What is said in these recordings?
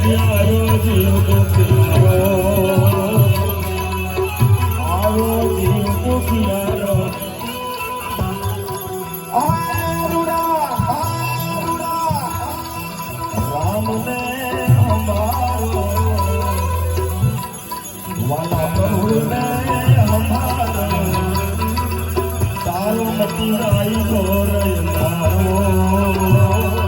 પ્યારો જીવ દુખિયારો આવો જીવ આરુડા રામને અમારો મતી રાઈ ઘોર તારો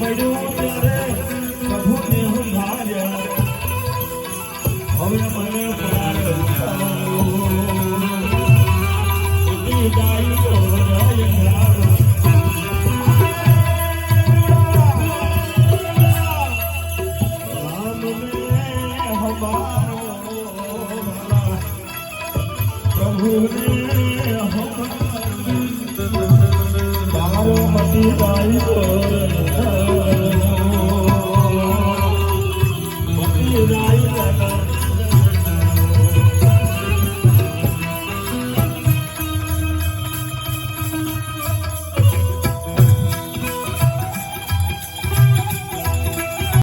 પડ્યું ત્યારે પ્રભુને હું ભાર્યા હવે પ્રભુ ને હમારો તારો મતી જાય